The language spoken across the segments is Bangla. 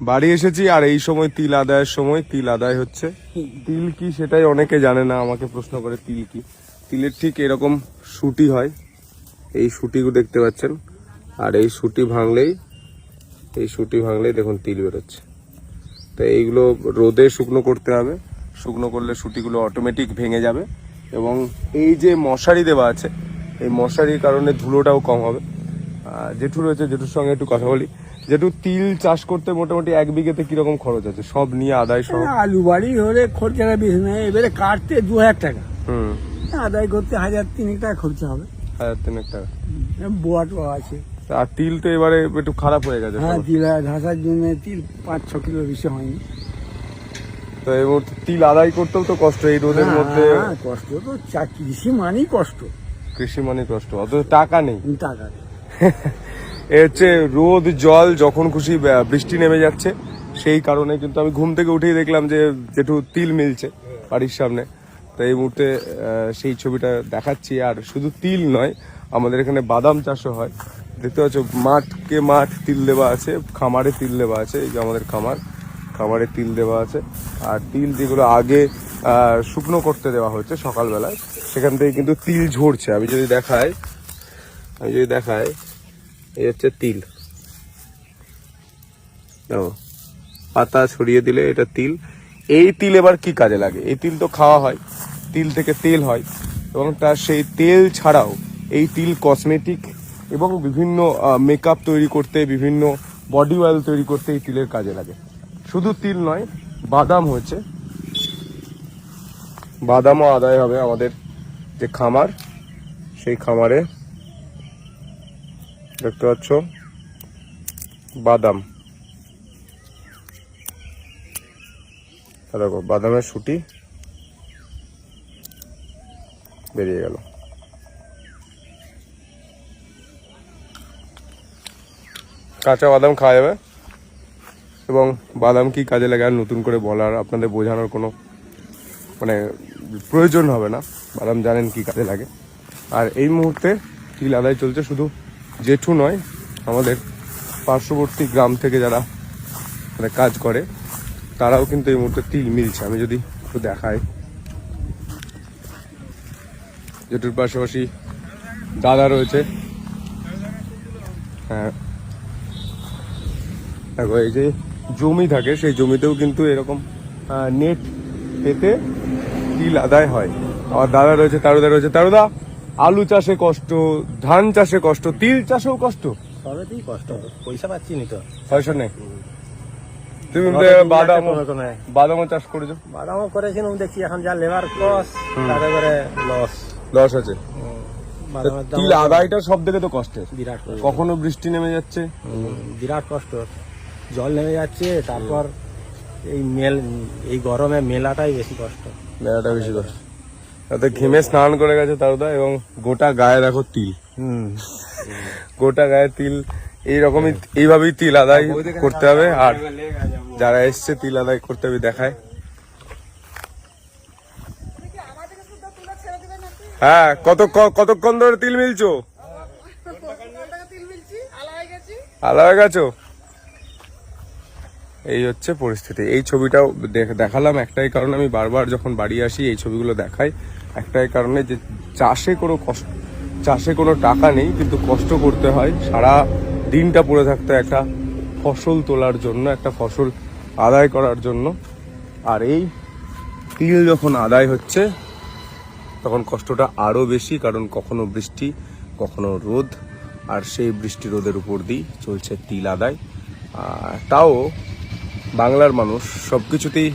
বাড়ি এসেছি আর এই সময় তিল আদায়ের সময় তিল আদায় হচ্ছে। তিল কি সেটাই অনেকে জানে না আমাকে প্রশ্ন করে তিল কি। তিলের ঠিক এরকম সুটি হয় এই সুটিগুলো দেখতে পাচ্ছেন। আর এই সুটি ভাঙলেই এই সুটি ভাঙলেই দেখুন তিল বেরোচ্ছে। তো এইগুলো রোদে শুকনো করতে হবে শুকনো করলে সুটিগুলো অটোমেটিক ভেঙে যাবে। এবং এই যে মশারি দেওয়া আছে এই মশারির কারণে ধুলোটাও কম হবে। জেঠু রয়েছে জেঠুর সঙ্গে একটু কথা বলি। জেঠু তিল চাষ করতে মোটামুটি এক বিঘেতে কীরকম খরচ আছে? সব নিয়ে আদায় সহ? আলু বাড়ি হলে খরচাটা বেশি নেই এবারে কাটতে দু হাজার টাকা। হুম। আদায় করতে হাজার তিনেক টাকা খরচা হবে। হাজার তিনেক টাকা। বোয়া টোয়া আছে। আর তিল তো এবারে একটু খারাপ হয়ে গেছে। হ্যাঁ তিল ঘাসার জন্য তিল পাঁচ ছ কিলো বেশি হয়নি। তো এই মুহূর্তে তিল আদায় করতেও তো কষ্ট এই রোদের মধ্যে হ্যাঁ, কষ্ট তো কৃষি মানেই কষ্ট। কৃষি মানে কষ্ট অত টাকা নেই। টাকা নেই। এ হচ্ছে রোদ, জল, যখন খুশি বৃষ্টি নেমে যাচ্ছে। সেই কারণে কিন্তু আমি ঘুম থেকে উঠেই দেখলাম যে যেটু তিল মিলছে বাড়ির সামনে। তো এই মুহূর্তে সেই ছবিটা দেখাচ্ছি। আর শুধু তিল নয়, আমাদের এখানে বাদাম চাষও হয়। দেখতে পাচ্ছ, মাঠকে মাঠ তিল দেওয়া আছে, খামারে তিল দেওয়া আছে, এই যে আমাদের খামার, খামারে তিল দেওয়া আছে। আর তিল যেগুলো আগে শুকনো করতে দেওয়া হচ্ছে সকালবেলায়, সেখান থেকে কিন্তু তিল ঝরছে। আমি যদি দেখাই আমি যদি দেখাই, এই হচ্ছে তিল। দেখো, পাতা ছড়িয়ে দিলে এটা তিল। এই তিল এবার কি কাজে লাগে? এই তিল তো খাওয়া হয়, তিল থেকে তেল হয়। এবং তার সেই তেল ছাড়াও এই তিল কসমেটিক এবং বিভিন্ন মেকআপ তৈরি করতে, বিভিন্ন বডি অয়েল তৈরি করতে এই তিলের কাজে লাগে। শুধু তিল নয়, বাদাম হয়েছে। বাদামও আদায় হবে আমাদের যে খামার, সেই খামারে। দেখতে পাচ্ছ? বাদাম। দেখো, বাদামের সুটি বেরিয়ে গেল। কাঁচা বাদাম খাওয়া যাবে। এবং বাদাম কি কাজে লাগে আর নতুন করে বলার, আপনাদের বোঝানোর কোনো মানে প্রয়োজন হবে না। বাদাম জানেন কি কাজে লাগে। আর এই মুহূর্তে তিল আদায় চলছে শুধু জেঠু নয়, আমাদের পার্শ্ববর্তী গ্রাম থেকে যারা মানে কাজ করে, তারাও কিন্তু এই মুহূর্তে তিল মিলছে। আমি যদি একটু দেখাই। জেঠুর পাশাপাশি দাদা রয়েছে। হ্যাঁ। দেখো, এই যে জমি থাকে, সেই জমিতেও কিন্তু এরকম নেট পেতে তিল আদায় হয়। আর দাদা রয়েছে, তারুদা রয়েছে। তারুদা আলু চাষে কষ্ট ধান চাষে কষ্ট তিল চাষেও কষ্ট? সবেতেই কষ্ট পয়সা পাচ্ছি নি তো। পয়সা নেই। তুমি বাদাম যাচ্ছে কমে কমে। বাদামও চাষ করেছ? বাদামও করেছিলাম দেখছি এখন যা লেবার ক্লস তাতে করে লস লস আছে। তিল আদায়টা সব থেকে তো কষ্টের। বিরাট কষ্ট। কখনো বৃষ্টি নেমে যাচ্ছে? বিরাট কষ্ট। জল নেমে যাচ্ছে তারপর এই মেল এই গরমে মেলাটাই বেশি কষ্ট। মেলাটা বেশি কষ্ট। তাতে ঘেমে স্নান করে গেছে তারুদা এবং গোটা গায়ে দেখো তিল। হুম। গোটা গায়ে তিল। এইরকমই এইভাবেই তিল আদায় করতে হবে। আর যারা এসছে তিল আদায় করতে হবে দেখায়। হ্যাঁ কত ক- কতক্ষণ ধরে তিল মিলছো? আলা হয়ে গেছো? এই হচ্ছে পরিস্থিতি। এই ছবিটাও দেখ- দেখালাম একটাই কারণ, আমি বারবার যখন বাড়ি আসি, এই ছবিগুলো দেখাই। একটাই কারণে যে চাষে কোনো কষ্ট, চাষে কোনো টাকা নেই, কিন্তু কষ্ট করতে হয়। সারা দিনটা পড়ে থাকতে একটা ফসল তোলার জন্য, একটা ফসল আদায় করার জন্য। আর এই তিল যখন আদায় হচ্ছে, তখন কষ্টটা আরও বেশি, কারণ কখনো বৃষ্টি, কখনো রোদ, আর সেই বৃষ্টি রোদের উপর দিয়েই চলছে তিল আদায়। তাও বাংলার মানুষ সব কিছুতেই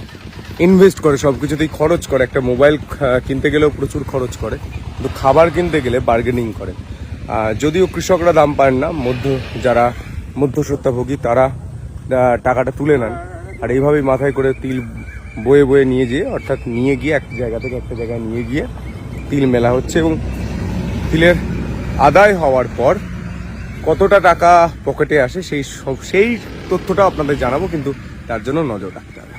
ইনভেস্ট করে সব কিছুতেই খরচ করে। একটা মোবাইল কিনতে গেলেও প্রচুর খরচ করে। কিন্তু খাবার কিনতে গেলে বার্গেনিং করে। যদিও কৃষকরা দাম পান না, মধ্য, যারা মধ্যস্বত্বাভোগী তারা টাকাটা তুলে নেন। আর এইভাবেই মাথায় করে তিল বয়ে বয়ে নিয়ে যেয়ে, অর্থাৎ নিয়ে গিয়ে এক জায়গা থেকে একটা জায়গায় নিয়ে গিয়ে তিল মেলা হচ্ছে এবং তিলের আদায় হওয়ার পর কতটা টাকা পকেটে আসে সেই সব, সেই তথ্যটা আপনাদের জানাব। কিন্তু তার জন্য নজর রাখতে হবে।